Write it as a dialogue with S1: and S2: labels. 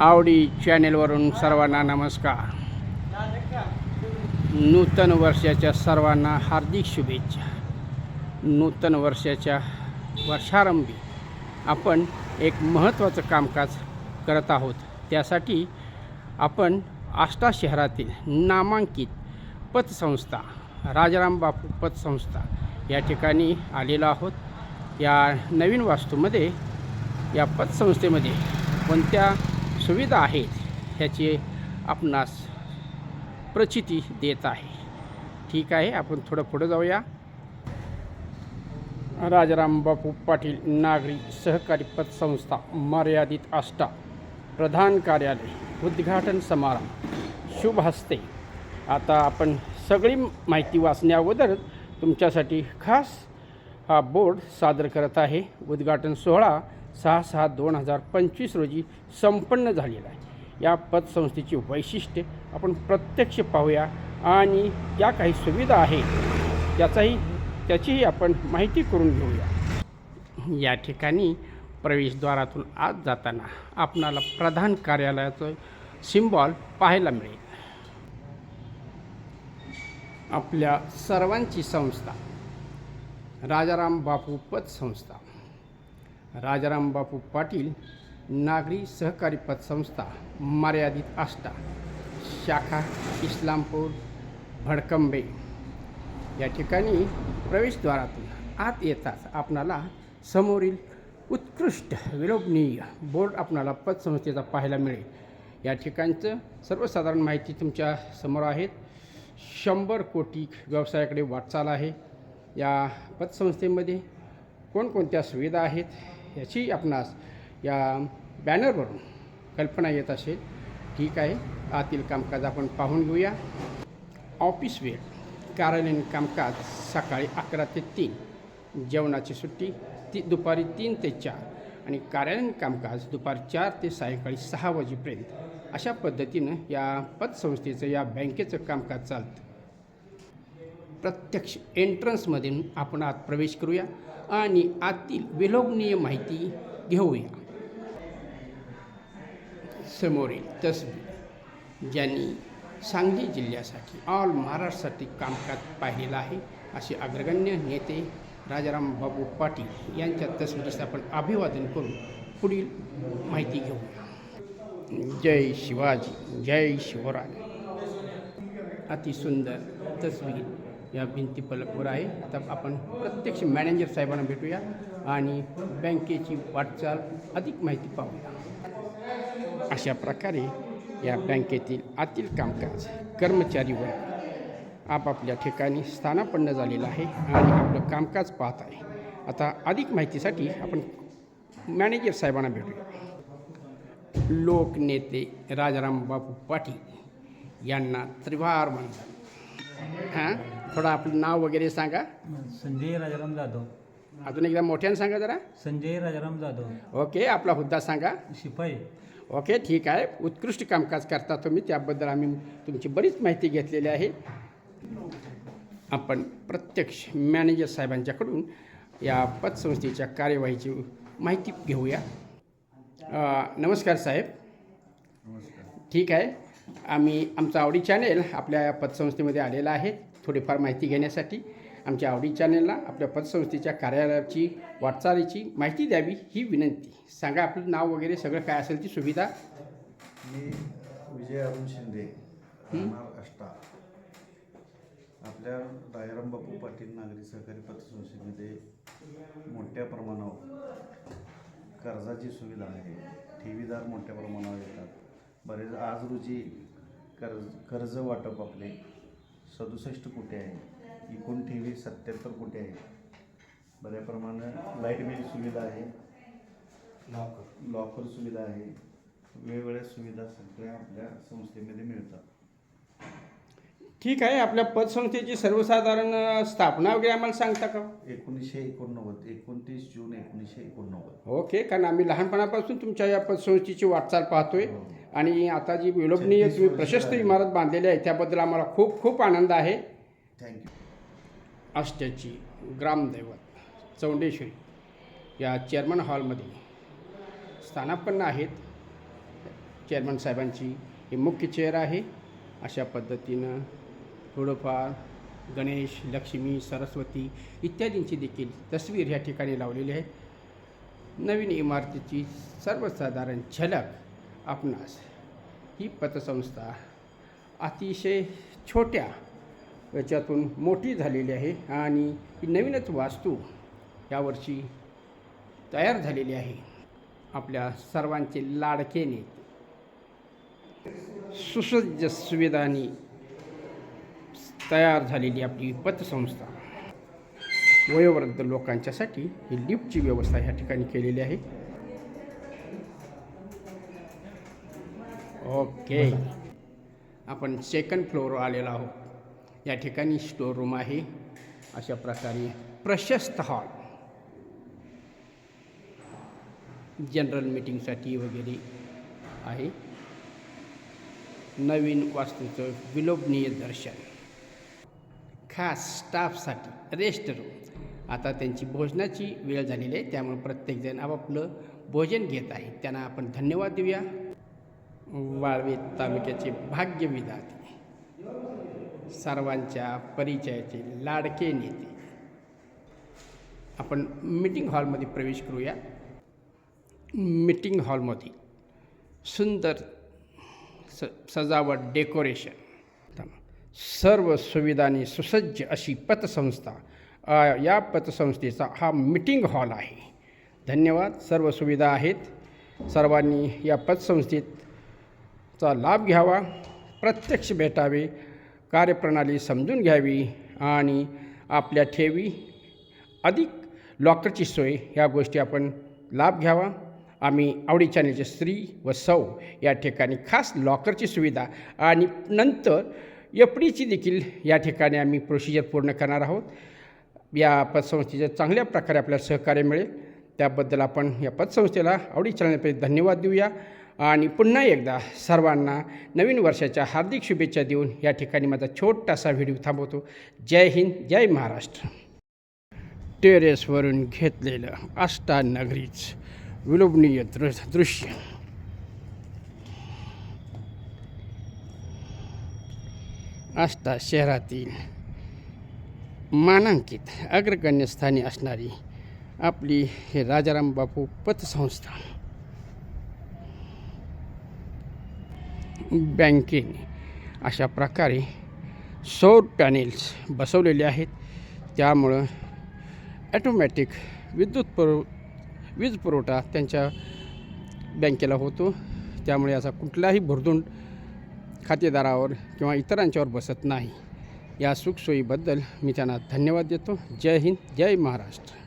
S1: आवडी चॅनेलवरून सर्वांना नमस्कार. नूतन वर्षाच्या सर्वांना हार्दिक शुभेच्छा. नूतन वर्षाच्या वर्षारंभी आपण एक महत्त्वाचं कामकाज करत आहोत. त्यासाठी आपण आष्टा शहरातील नामांकित पतसंस्था राजाराम बापू पतसंस्था या ठिकाणी आलेलो आहोत. या नवीन वास्तूमध्ये या पतसंस्थेमध्ये कोणत्या सुविधा आहेत ह्याची आपणास प्रचिती देत आहे. ठीक आहे आपण थोडं पुढं जाऊया. राजाराम बापू पाटील नागरी सहकारी पतसंस्था मर्यादित आष्टा प्रधान कार्यालय उद्घाटन समारंभ. शुभ हस्ते. आता आपण सगळी माहिती वाचण्या अगोदर तुमच्यासाठी खास हा बोर्ड सादर करत आहे. उद्घाटन सोहळा सहा सहा दोन हजार पंचवीस रोजी संपन्न झालेला आहे. या पतसंस्थेची वैशिष्ट्ये आपण प्रत्यक्ष पाहूया आणि या काही सुविधा आहेत त्याचाही त्याचीही आपण माहिती करून घेऊया. या ठिकाणी प्रवेशद्वारातून आत जाताना आपणाला प्रधान कार्यालयाचं सिम्बॉल पाहायला मिळेल. आपल्या सर्वांची संस्था राजाराम बापू पतसंस्था. राजाराम बापू पाटील नागरी सहकारी पतसंस्था मर्यादित आष्टा शाखा इस्लामपूर भडकंबे. या ठिकाणी प्रवेशद्वारातून आत येताच आपणाला समोरील उत्कृष्ट विलोभनीय बोर्ड आपणाला पतसंस्थेचा पाहायला मिळेल. या ठिकाणचं सर्वसाधारण माहिती तुमच्यासमोर आहेत शंभर कोटी व्यवसायाकडे वाटचाल आहे. या पतसंस्थेमध्ये कोणकोणत्या सुविधा आहेत? याची आपणास या बॅनरवरून कल्पना येत असेल. ठीक आहे. आतील कामकाज आपण पाहून घेऊया. ऑफिस वेळ. कार्यालयीन कामकाज सकाळी अकरा ते तीन. जेवणाची सुट्टी ती दुपारी तीन ते चार. आणि कार्यालयीन कामकाज दुपारी चार ते सायंकाळी सहा वाजेपर्यंत. अशा पद्धतीनं या पतसंस्थेचं या बँकेचं कामकाज चालतं. प्रत्यक्ष एंट्रन्समधून आपण आत प्रवेश करूया आणि आतील विलोभनीय माहिती घेऊया. समोरील तस्वीर ज्यांनी सांगली जिल्ह्यासाठी ऑल महाराष्ट्रासाठी कामकाज पाहिलेलं आहे. असे अग्रगण्य नेते राजाराम बाबू पाटील यांच्या तसबिरीस आपण अभिवादन करून पुढील माहिती घेऊया. जय शिवाजी जय शिवराय. अतिसुंदर तस्वीर. या भिंती पलकवर आहे. आता आपण प्रत्यक्ष मॅनेजर साहेबांना भेटूया आणि बँकेची वाटचाल अधिक माहिती पाहूया. अशा प्रकारे या बँकेतील आतील कामकाज कर्मचारी वर्ग आपापल्या ठिकाणी स्थानापन्न झालेलं आहे आणि आपलं कामकाज पाहत आहे. आता अधिक माहितीसाठी आपण मॅनेजर साहेबांना भेटूया. लोकनेते राजाराम बापू पाटील यांना त्रिवार म्हणतात हां? थोडं आपलं नाव वगैरे सांगा.
S2: संजय राजाराम जाधव.
S1: अजून एकदा मोठ्यानं सांगा जरा.
S2: संजय राजाराम जाधव.
S1: ओके आपला हुद्दा सांगा.
S2: शिपाई.
S1: ओके ठीक आहे. उत्कृष्ट कामकाज करता तुम्ही. त्याबद्दल आम्ही तुमची बरीच माहिती घेतलेली आहे. आपण प्रत्यक्ष मॅनेजर साहेबांच्याकडून या पतसंस्थेच्या कार्यवाहीची माहिती घेऊया. नमस्कार साहेब. ठीक आहे. आम्ही आमचं आवडी चॅनेल आपल्या या पतसंस्थेमध्ये आलेलं आहे. थोडीफार माहिती घेण्यासाठी आमच्या आवडी चॅनेलला आपल्या पतसंस्थेच्या कार्यालयाची वाटचालीची माहिती द्यावी ही विनंती. सांगा आपलं नाव वगैरे सगळं काय असेल ती सुविधा?
S3: मी विजय अरुण शिंदे अष्टा आपल्या राजाराम बापू पाटील नागरी सहकारी पतसंस्थेमध्ये मोठ्या प्रमाणावर कर्जाची सुविधा आहे. ठेवीदार मोठ्या प्रमाणावर येतात. बरेच आज रोजी कर्ज कर्ज वाटप आपले सदुसष्ट कोटी आहे. एकूण ठेवी सत्याहत्तर कोटी आहे. बऱ्या प्रमाणात लाइट बिल सुविधा आहे. लॉकर. लॉकर सुविधा आहे. वेगवेगळ्या सुविधा सगळ्या आपल्या संस्थेमध्ये मिळतात.
S1: ठीक आहे आपल्या पतसंस्थेची सर्वसाधारण स्थापना वगैरे आम्हाला सांगता का?
S3: एकोणीसशे एकोणनव्वद एकोणतीस जून एकोणीसशे एकोणनव्वद.
S1: ओके कारण आम्ही लहानपणापासून तुमच्या या पतसंस्थेची वाटचाल पाहतोय.
S3: हो.
S1: आणि आता जी विलोभनीय तुम्ही प्रशस्त. इमारत बांधलेली आहे त्याबद्दल आम्हाला खूप खूप आनंद आहे.
S3: थँक्यू
S1: आष्ट्याची ग्रामदैवत चौंडेश्वरी या चेअरमन हॉलमध्ये स्थानापन्न आहेत. चेअरमन साहेबांची ही मुख्य चेअर आहे. अशा पद्धतीनं थोडंफार गणेश लक्ष्मी सरस्वती इत्यादींची देखील तस्वीर ह्या ठिकाणी लावलेली आहे. नवीन इमारतीची सर्वसाधारण झलक आपणास. ही पतसंस्था अतिशय छोट्या याच्यातून मोठी झालेली आहे आणि ही नवीनच वास्तू यावर्षी तयार झालेली आहे. आपल्या सर्वांचे लाडकेने सुसज्ज सुविधांनी तयार झालेली आपली पतसंस्था. वयोवृद्ध लोकांच्यासाठी ही लिफ्टची व्यवस्था ह्या ठिकाणी केलेली आहे. ओके. आपण सेकंड फ्लोअरवर आलेलो आहोत. या ठिकाणी स्टोर रूम आहे. अशा प्रकारे प्रशस्त हॉल जनरल मीटिंगसाठी वगैरे आहे. नवीन वास्तूचं विलोभनीय दर्शन. खास स्टाफसाठी रेस्ट रूम आता त्यांची भोजनाची वेळ झालेली आहे. त्यामुळे प्रत्येकजण आपापलं भोजन घेत आहे. त्यांना आपण धन्यवाद देऊया. वाळवे तालुक्याचे भाग्यविधाते. सर्वांच्या परिचयाचे लाडके नेते. आपण मीटिंग हॉलमध्ये प्रवेश करूया. मीटिंग हॉलमध्ये सुंदर स सजावट डेकोरेशन सर्व सुविधांनी सुसज्ज अशी पतसंस्था या पतसंस्थेचा हा मीटिंग हॉल आहे. धन्यवाद. सर्व सुविधा आहेत. सर्वांनी या चा लाभ घ्यावा प्रत्यक्ष भेटावे कार्यप्रणाली समजून घ्यावी आणि आपल्या ठेवी अधिक लॉकरची सोय ह्या गोष्टी आपण लाभ घ्यावा. आम्ही आवडी चॅनलचे स्त्री व सौ या ठिकाणी खास लॉकरची सुविधा आणि नंतर एफ डीची देखील या ठिकाणी आम्ही प्रोसिजर पूर्ण करणार आहोत. या पतसंस्थेचे चांगल्या प्रकारे आपल्याला सहकार्य मिळेल. त्याबद्दल आपण या पतसंस्थेला आवडी चॅनलपैकी धन्यवाद देऊया. आणि पुन्हा एकदा सर्वांना नवीन वर्षाच्या हार्दिक शुभेच्छा देऊन या ठिकाणी माझा छोटासा व्हिडिओ थांबवतो. जय हिंद जय महाराष्ट्र. टेरेसवरून घेतलेलं अष्टानगरीच विलोभनीय दृ दृश्य. आष्टा शहरातील मानांकित अग्रगण्यस्थानी असणारी आपली हे राजाराम बापू पतसंस्था. बँकेने अशा प्रकारे सौर पॅनेल्स बसवलेले आहेत. त्यामुळं ॲटोमॅटिक विद्युत पुरव वीज पुरवठा त्यांच्या बँकेला होतो. त्यामुळे याचा कुठलाही भुर्दूंड खातेदारावर किंवा इतरांच्यावर बसत नाही. या सुखसोयीबद्दल मी त्यांना धन्यवाद देतो. जय हिंद जय महाराष्ट्र.